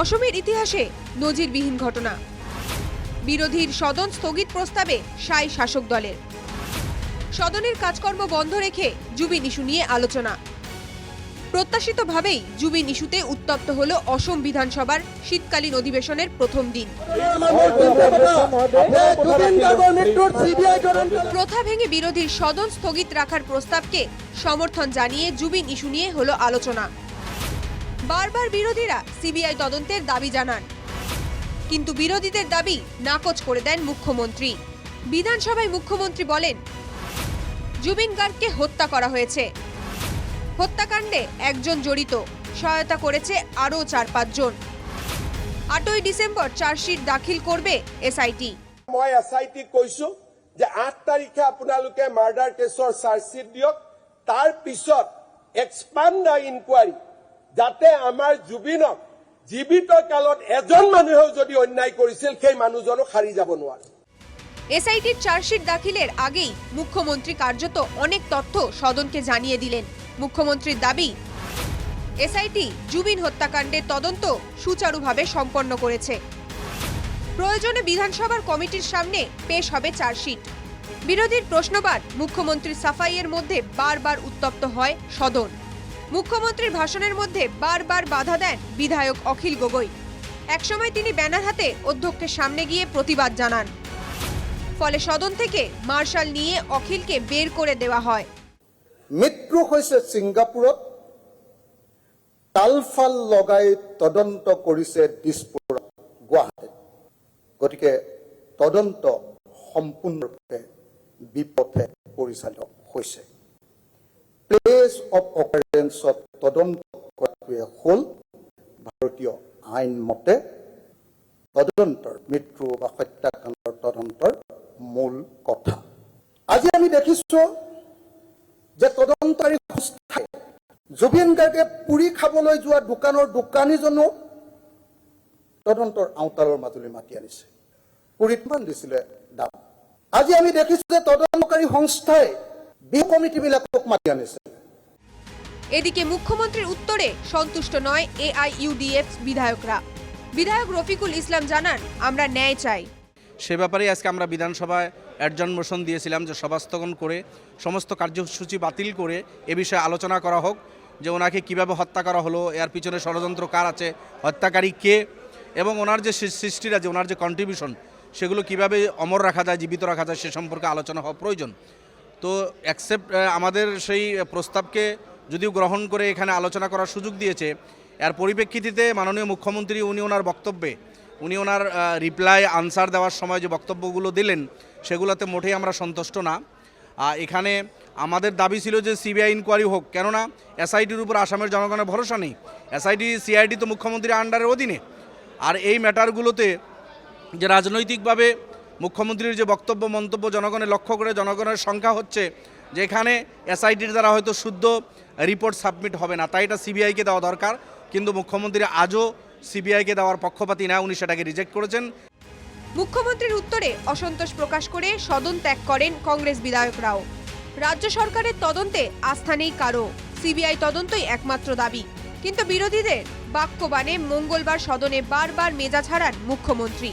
অসমের ইতিহাসে নজিরবিহীন ঘটনা। বিরোধীর সদন স্থগিত প্রস্তাবে সাই শাসক দলের। সদনের কাজকর্ম বন্ধ রেখে জুবিন ইস্যু নিয়ে আলোচনা। প্রত্যাশিতভাবেই জুবিন ইস্যুতে উত্তপ্ত হল অসম বিধানসভার শীতকালীন অধিবেশনের প্রথম দিন। প্রথা ভেঙে বিরোধীর সদন স্থগিত রাখার প্রস্তাবকে সমর্থন জানিয়ে জুবিন ইস্যু নিয়ে হলো আলোচনা। বারবার বিরোধীরা সিবিআই তদন্তের দাবি জানান। কিন্তু বিরোধীদের দাবি নাকচ করে দেন মুখ্যমন্ত্রী। বিধানসভায় মুখ্যমন্ত্রী বলেন, জুবিন গার্গকে হত্যা করা হয়েছে। হত্যাকাণ্ডে একজন জড়িত, সহায়তা করেছে আরও চার পাঁচজন আটই ডিসেম্বর চার্জশিট দাখিল করবে এসআইটি। মই এছ আই টিক কৈছো যে আঠ তাৰিখে আপোনালোকে মাৰ্ডাৰ কেছৰ চাৰ্জশ্বিট দিয়ক। তাৰ পিছত এক্সপাণ্ড দ্য ইনকুৱাৰী যাতে আমাৰ জুবিনক জীৱিত কালত এজন মানুহেও যদি অন্যায় কৰিছিল, সেই মানুহজনো সাৰি যাব নোৱাৰে। এসআইটির চার্জশিট দাখিলের আগেই মুখ্যমন্ত্রী কার্যত অনেক তথ্য সদনকে জানিয়ে দিলেন। মুখ্যমন্ত্রীর দাবি এসআইটি জুবিন হত্যাকাণ্ডের তদন্ত সুচারুভাবে সম্পন্ন করেছে। প্রয়োজনে বিধানসভার কমিটির সামনে পেশ হবে চার্জশিট। বিরোধীর প্রশ্নবার মুখ্যমন্ত্রী সাফাইয়ের মধ্যে বারবার উত্তপ্ত হয় সদন। মুখ্যমন্ত্রীর ভাষণের মধ্যে বারবার বাধা দেন বিধায়ক অখিল গগৈ। একসময় তিনি ব্যানার হাতে অধ্যক্ষের সামনে গিয়ে প্রতিবাদ জানান। ফলে সদন থেকে মার্শাল নিয়ে অখিলকে বের করে দেওয়া হয়। মৃত্যু হয়েছে ছিংগাপুৰত তালফাল লগাই তদন্ত করেছে দিছপুৰত গুৱাহাটীত। গতিকে তদন্ত সম্পূর্ণরূপে বিপথে পৰিচালিত হৈছে। প্লেচ অফ অকাৰেঞ্চত তদন্ত কৰাটোৱে হ'ল ভাৰতীয় আইন মতে তদন্তৰ মৃত্যু বা হত্যাকাণ্ডৰ তদন্তৰ মূল কথা। আজি আমি দেখিছোঁ যে তদন্তকাৰী সংস্থাই জুবিন গাৰ্গে পুৰি খাবলৈ যোৱা দোকানৰ দোকানীজনো তদন্তৰ আওতালৰ মাজলৈ মাতি আনিছে। পুৰিত কিমান দিছিলে দাম? আজি আমি দেখিছো যে তদন্তকাৰী সংস্থাই বিহু কমিটিবিলাকক মাতি আনিছে। এদিকে মুখ্যমন্ত্রীর উত্তরে সন্তুষ্ট নয় এআইইউডিএফ বিধায়করা। বিধায়ক রফিকুল ইসলাম জানান আমরা ন্যায় চাই। সে ব্যাপারে আজকে আমরা বিধানসভায় অ্যাডজন মোশন দিয়েছিলাম যে সভাস্থগন করে সমস্ত কার্যসূচি বাতিল করে এ বিষয়ে আলোচনা করা হোক যে ওনাকে কীভাবে হত্যা করা হলো এর পিছনে ষড়যন্ত্র কার আছে হত্যাকারী কে এবং ওনার যে সৃষ্টিরা যে ওনার যে কন্ট্রিবিউশন সেগুলো কীভাবে অমর রাখা যায় জীবিত রাখা যায় সে সম্পর্কে আলোচনা হওয়া প্রয়োজন। তো অ্যাকসেপ্ট আমাদের সেই প্রস্তাবকে যদিও গ্রহণ করে এখানে আলোচনা করার সুযোগ দিয়েছে, এর পরিপ্রেক্ষিতে মাননীয় মুখ্যমন্ত্রী উনি ওনার বক্তব্যে, উনি ওনার রিপ্লাই আনসার দেওয়ার সময় যে বক্তব্যগুলো দিলেন, সেগুলোতে মোটেই আমরা সন্তুষ্ট না। এখানে আমাদের দাবি ছিল যে সিবিআই ইনকোয়ারি হোক, কেননা এসআইটির উপর আসামের জনগণের ভরসা নেই। এসআইটি, সিআইডি তো মুখ্যমন্ত্রীর আন্ডারের অধীনে। আর এই ম্যাটারগুলোতে যে রাজনৈতিকভাবে মুখ্যমন্ত্রীর যে বক্তব্য, মন্তব্য জনগণের লক্ষ্য করে জনগণের সংখ্যা হচ্ছে যে এখানে এসআইটির দ্বারা হয়তো শুদ্ধ রিপোর্ট সাবমিট হবে না। তাই এটা সিবিআইকে দেওয়া দরকার। কিন্তু মুখ্যমন্ত্রী আজও সিবিআইকে দেওয়ার পক্ষপাতি না, উনি সেটাকে রিজেক্ট করেছেন। মুখ্যমন্ত্রীর উত্তরে অসন্তোষ প্রকাশ করে সদন ত্যাগ করেন কংগ্রেস বিধায়করাও রাজ্য সরকারের তদন্তে আস্থা নেই কারও। সিবিআই তদন্তই একমাত্র দাবি। কিন্তু বিরোধীদের বাক্যবাণে মঙ্গলবার সদনে বারবার মেজা হারান মুখ্যমন্ত্রী।